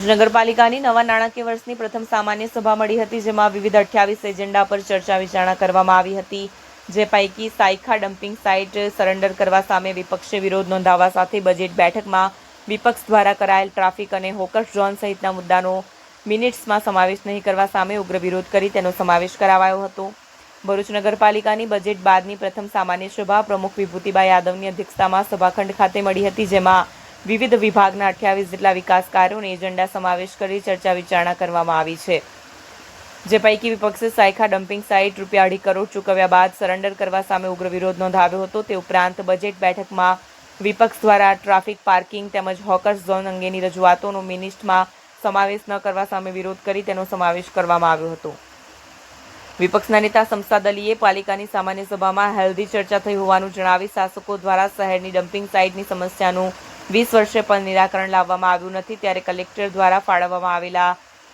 નગરપાલિકાની નવા નાણાકીય વર્ષની પ્રથમ સામાન્ય સભા મળી હતી, જેમાં વિવિધ અઠ્યાવીસ એજન્ડા પર ચર્ચા વિચારણા કરવામાં આવી હતી, જે પૈકી સાયખા ડમ્પિંગ સાઇટ સરેન્ડર કરવા સામે વિપક્ષે વિરોધ નોંધાવવા સાથે બજેટ બેઠકમાં વિપક્ષ દ્વારા કરાયેલ ટ્રાફિક અને હોકર્સ ઝોન સહિતના મુદ્દાનો મિનિટ્સમાં સમાવેશ નહીં કરવા સામે ઉગ્ર વિરોધ કરી તેનો સમાવેશ કરાવાયો હતો. ભરૂચ નગરપાલિકાની બજેટ બાદની પ્રથમ સામાન્ય સભા પ્રમુખ વિભૂતિબા યાદવની અધ્યક્ષતામાં સભાખંડ ખાતે મળી હતી, જેમાં વિવિધ વિભાગના અઠ્યાવીસ જેટલા વિકાસ કાર્યોને એજન્ડા સમાવેશ કરી ચર્ચા વિચારણા કરવામાં આવી છે. જે પૈકી વિપક્ષે સાયખા ડમ્પિંગ સાઇટ રૂપિયા અઢી કરોડ ચૂકવ્યા બાદ સરેન્ડર કરવા સામે ઉગ્ર વિરોધ નોંધાવ્યો હતો. તે ઉપરાંત બજેટ બેઠકમાં વિપક્ષ દ્વારા ટ્રાફિક પાર્કિંગ તેમજ હોકર્સ ઝોન અંગેની રજૂઆતોનો મિનિસ્ટમાં સમાવેશ ન કરવા સામે વિરોધ કરી તેનો સમાવેશ કરવામાં આવ્યો હતો. વિપક્ષના નેતા સમસાદ અલીએ પાલિકાની સામાન્ય સભામાં હેલ્ધી ચર્ચા થઈ હોવાનું જણાવી શાસકો દ્વારા શહેરની ડમ્પિંગ સાઇટની સમસ્યાનું વીસ વર્ષે પણ નિરાકરણ લાવવામાં આવ્યું નથી. ત્યારે કલેક્ટર દ્વારા ફાળવવામાં આવેલા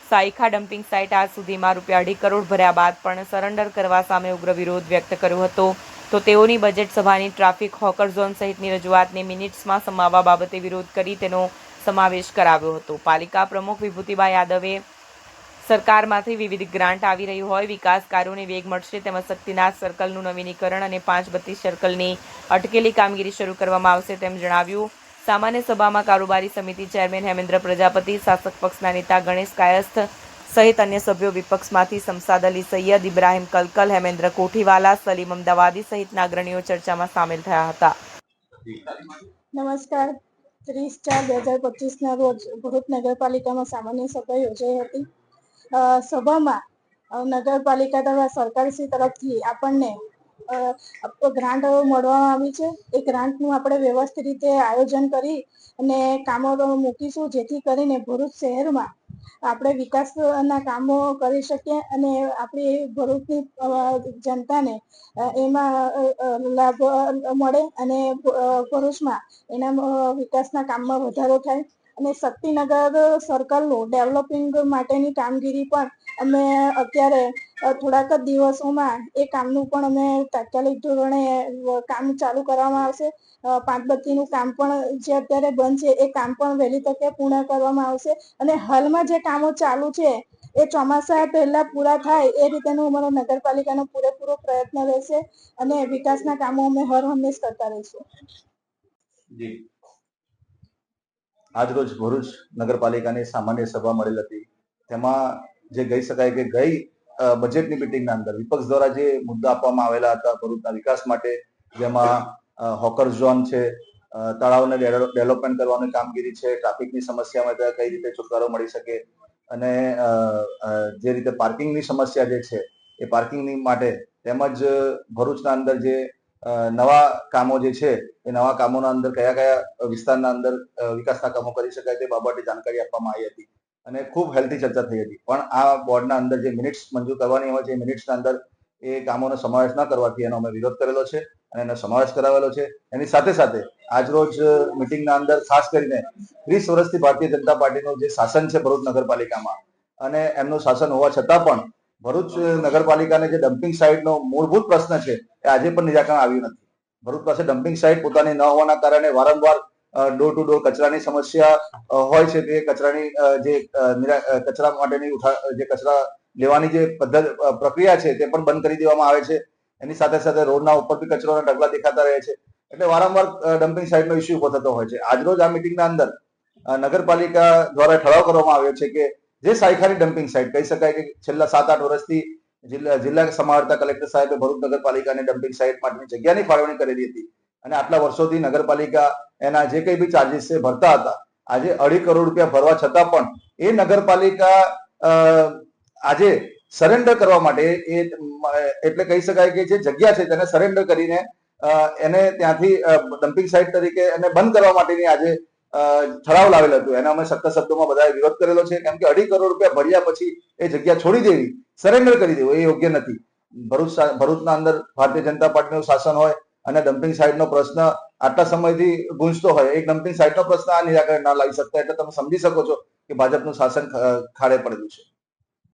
સાયખા ડમ્પિંગ સાઇટ આજ સુધીમાં રૂપિયા અઢી કરોડ ભર્યા બાદ પણ સરેન્ડર કરવા સામે ઉગ્ર વિરોધ વ્યક્ત કર્યો હતો. તો તેઓની બજેટ સભાની ટ્રાફિક હોકર ઝોન સહિતની રજૂઆતને મિનિટ્સમાં સમાવવા બાબતે વિરોધ કરી તેનો સમાવેશ કરાવ્યો હતો. પાલિકા પ્રમુખ વિભૂતિબા યાદવે સરકારમાંથી વિવિધ ગ્રાન્ટ આવી રહી હોય, વિકાસ કાર્યોને વેગ મળશે તેમજ શક્તિનાથ સર્કલનું નવીનીકરણ અને પાંચ બત્રીસ સર્કલની અટકેલી કામગીરી શરૂ કરવામાં આવશે તેમ જણાવ્યું. સામાન્ય સભામાં કારોબારી સમિતિ ચેરમેન હેમેન્દ્ર પ્રજાપતિ, શાસક પક્ષના નેતા ગણેશ કાયસ્થ સહિત અન્ય સભ્યો વિપક્ષમાંથી સમસાદ અલી સૈયદ, ઇબ્રાહિમ કલકલ, હેમેન્દ્ર કોઠીવાલા, સલીમ અમદાવાદી સહિતના અગ્રણીઓ ચર્ચામાં સામેલ થયા હતા. નમસ્કાર. ત્રીસ ચાર બે હજાર પચીસના રોજ ભરૂચ નગરપાલિકામાં સામાન્ય સભા યોજાઈ હતી. સભામાં નગરપાલિકા દ્વારા સરકારશ્રી તરફથી આપણને ગ્રાન્ટ મળવામાં આવી છે? એ ગ્રાન્ટનું આપણે વ્યવસ્થિત રીતે આયોજન કરી અને કામો મૂકીશું, જેથી કરીને ભરૂચ શહેરમાં આપણે વિકાસના કામો કરી શકીએ અને આપણી ભરૂચની જનતાને એમાં લાભ મળે અને ભરૂચમાં એના વિકાસના કામમાં વધારો થાય. અને શક્તિનગર સર્કલનું ડેવલપિંગ માટેની કામગીરી પણ અમે અત્યારે થોડાક જ દિવસોમાં એ કામનું પણ અમે તાત્કાલિક ધોરણે કામ ચાલુ કરવામાં આવશે. પાંચ પાંચબત્તીનું કામ પણ જે અત્યારે બંધ છે, એ કામ પણ વહેલી તકે પૂર્ણ કરવામાં આવશે. અને હાલમાં જે કામો ચાલુ છે, એ ચોમાસા પહેલા પૂરા થાય એ રીતેનો અમારો નગરપાલિકાનો પૂરેપૂરો પ્રયત્ન રહેશે અને વિકાસના કામો અમે હર હંમેશ કરતા રહીશું. જી. આજરોજ ભરૂચ નગરપાલિકાની સામાન્ય સભા મળેલ હતી. તેમાં જે કહી શકાય કે ગઈ બજેટની મિટિંગના અંદર વિપક્ષ દ્વારા જે મુદ્દા આપવામાં આવેલા હતા ભરૂચના વિકાસ માટે, જેમાં હોકર ઝોન છે તળાવને ડેવલપમેન્ટ કરવાની કામગીરી છે ટ્રાફિકની સમસ્યામાં કઈ રીતે છુટકારો મળી શકે અને જે રીતે પાર્કિંગની સમસ્યા જે છે એ પાર્કિંગની માટે તેમજ ભરૂચના અંદર જે નવા કામો જે છે, એ નવા કામોના અંદર કયા કયા વિસ્તારના અંદર વિકાસના કામો કરી શકાય તે બાબતે જાણકારી આપવામાં આવી હતી અને ખૂબ હેલ્ધી ચર્ચા થઈ હતી. પણ આ બોર્ડના અંદર જે મિનિટ્સ મંજૂર કરવાની હોય છે, એ મિનિટ્સના અંદર એ કામોનો સમાવેશ ન કરવાથી એનો અમે વિરોધ કરેલો છે અને એનો સમાવેશ કરાવેલો છે. એની સાથે સાથે આજરોજ મિટિંગના અંદર ખાસ કરીને ત્રીસ વર્ષથી ભારતીય જનતા પાર્ટીનું જે શાસન છે ભરૂચ નગરપાલિકામાં અને એમનું શાસન હોવા છતાં પણ ભરૂચ નગરપાલિકાને જે ડમ્પિંગ સાઇટનો મૂળભૂત પ્રશ્ન છે, એ આજે પણ નિરાકરણ આવ્યું નથી. ભરૂચ પાસે ડમ્પિંગ સાઇટ પોતાની ન હોવાના કારણે વારંવાર ડોર ટુ ડોર કચરાની સમસ્યા હોય છે તે કચરાની જે કચરા માટેની ઉઠા જે કચરા લેવાની જે પદ્ધતિ પ્રક્રિયા છે તે પણ બંધ કરી દેવામાં આવે છે. એની સાથે સાથે રોડના ઉપરથી કચરાના ઢગલા દેખાતા રહે છે. એટલે વારંવાર ડમ્પિંગ સાઇટનો ઇસ્યુ ઊભો થતો હોય છે. આજરોજ આ મિટિંગના અંદર નગરપાલિકા દ્વારા ઠરાવ કરવામાં આવ્યો છે કે જે સાયખાની ડમ્પિંગ સાઇટ કહી શકાય કે છેલ્લા સાત આઠ વર્ષથી જિલ્લા જિલ્લા કલેક્ટર સાહેબે ભરૂચ નગરપાલિકાની ડમ્પિંગ સાઇટ માટેની જગ્યાની ફાળવણી કરેલી હતી. અને આટલા વર્ષોથી નગરપાલિકા એના જે કંઈ બી ચાર્જીસ છે ભરતા હતા. આજે અઢી કરોડ રૂપિયા ભરવા છતાં પણ એ નગરપાલિકા આજે સરેન્ડર કરવા માટે એ, એટલે કહી શકાય કે જે જગ્યા છે તેને સરેન્ડર કરીને એને ત્યાંથી ડમ્પિંગ સાઇટ તરીકે એને બંધ કરવા માટેની આજે ઠરાવ લાવેલ હતો. એને અમે સખ્ત શબ્દોમાં બધાએ વિરોધ કરેલો છે. કેમ કે અઢી કરોડ રૂપિયા ભર્યા પછી એ જગ્યા છોડી દેવી, સરેન્ડર કરી દેવું, એ યોગ્ય નથી. ભરૂચ ભરૂચના અંદર ભારતીય જનતા પાર્ટીનું શાસન હોય અને ડમ્પિંગ સાઇટનો પ્રશ્ન આટલા સમયથી ગુંજતો હોય, એક ડમ્પિંગ સાઇટનો પ્રશ્ન આ નિરાકરણ ના લાવી શકતા એટલે તમે સમજી શકો છો કે ભાજપનું શાસન ખાડે પડેલું છે.